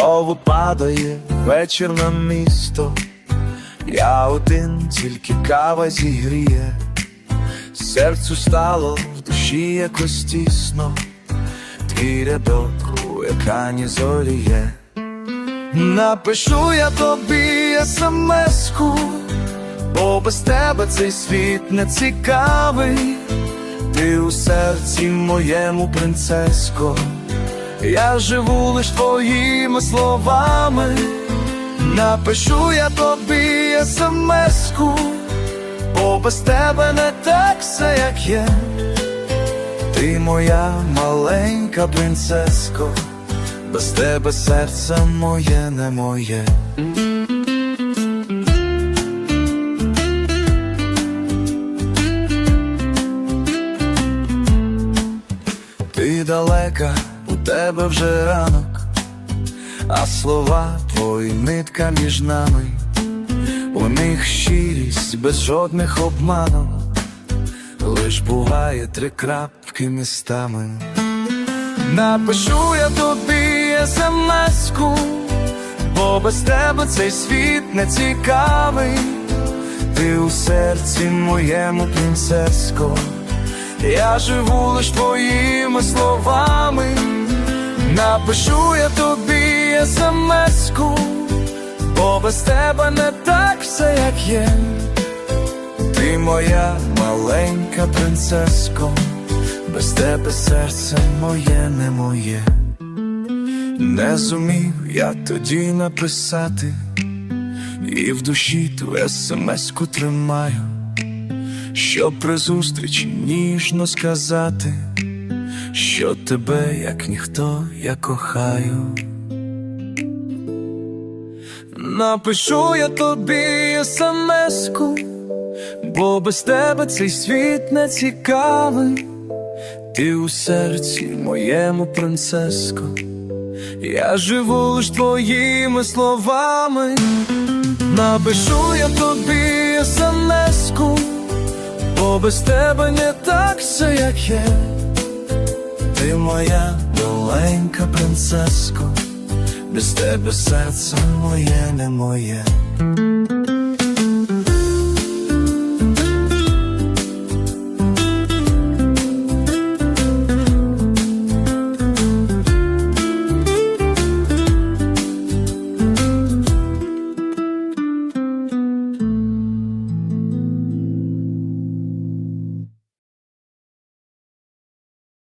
Знову падає вечір на місто. Я один, тільки кава зігріє. Серцю стало в душі якось тісно. Твій рядок у екрані зоріє. Напишу я тобі смс-ку, бо без тебе цей світ не цікавий. Ти у серці моєму принцеско, я живу лиш твоїми словами. Напишу я тобі смс-ку, бо без тебе не так все, як є. Ти моя маленька принцеско, без тебе серце моє не моє. Ти далека, тебе вже ранок, а слова твої нитка між нами, у них щирість без жодних обманок, лиш буває три крапки містами. Напишу я тобі смс-ку, бо без тебе цей світ не цікавий. Ти у серці моєму принцеско, я живу лиш твоїми словами. Напишу я тобі смс-ку, бо без тебе не так все, як є. Ти моя маленька принцеско, без тебе серце моє не моє. Не зумів я тоді написати, і в душі ту смс-ку тримаю, щоб при зустрічі ніжно сказати, що тебе, як ніхто, я кохаю. Напишу я тобі смс-ку, бо без тебе цей світ не цікавий. Ти у серці моєму принцеско, я живу лиш твоїми словами. Напишу я тобі смс-ку, бо без тебе не так все, як є. Моя маленька принцеско, без тебе серце моє не моє.